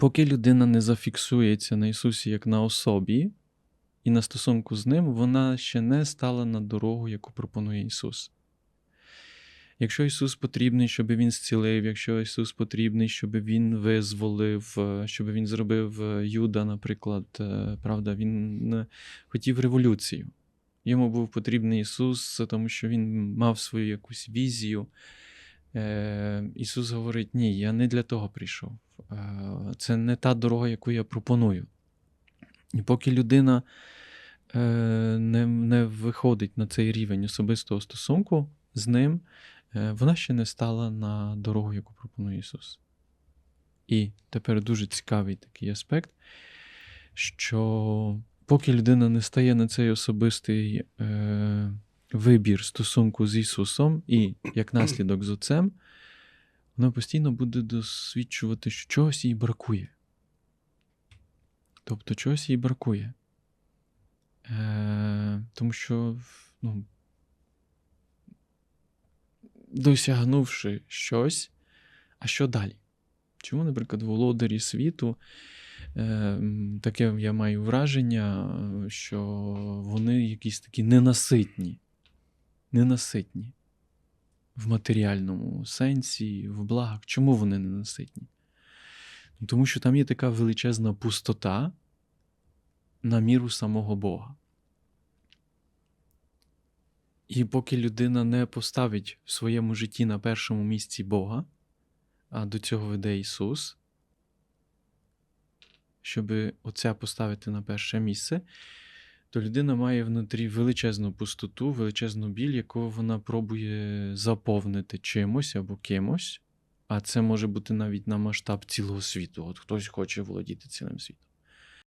Поки людина не зафіксується на Ісусі як на особі і на стосунку з Ним, вона ще не стала на дорогу, яку пропонує Ісус. Якщо Ісус потрібний, щоб Він зцілив, якщо Ісус потрібний, щоб Він визволив, е, щоб Він зробив е, Юда, наприклад, е, правда, Він хотів революцію. Йому був потрібний Ісус, тому що Він мав свою якусь візію. Е, Ісус говорить: ні, я не для того прийшов. Е, Це не та дорога, яку я пропоную. І поки людина е, не, не виходить на цей рівень особистого стосунку з ним, е, вона ще не стала на дорогу, яку пропонує Ісус. І тепер дуже цікавий такий аспект, що поки людина не стає на цей особистий е, вибір стосунку з Ісусом і як наслідок з Отцем, вона постійно буде досвідчувати, що чогось їй бракує. Тобто чогось їй бракує. Е, тому що, ну, досягнувши щось, а що далі? Чому, наприклад, володарі світу, е, таке я маю враження, що вони якісь такі ненаситні, ненаситні в матеріальному сенсі, в благах. Чому вони ненаситні? Ну, Тому що там є така величезна пустота на міру самого Бога. І поки людина не поставить в своєму житті на першому місці Бога, а до цього веде Ісус, щоб оце поставити на перше місце, то людина має внутрі величезну пустоту, величезну біль, яку вона пробує заповнити чимось або кимось. А це може бути навіть на масштаб цілого світу. От хтось хоче володіти цілим світом.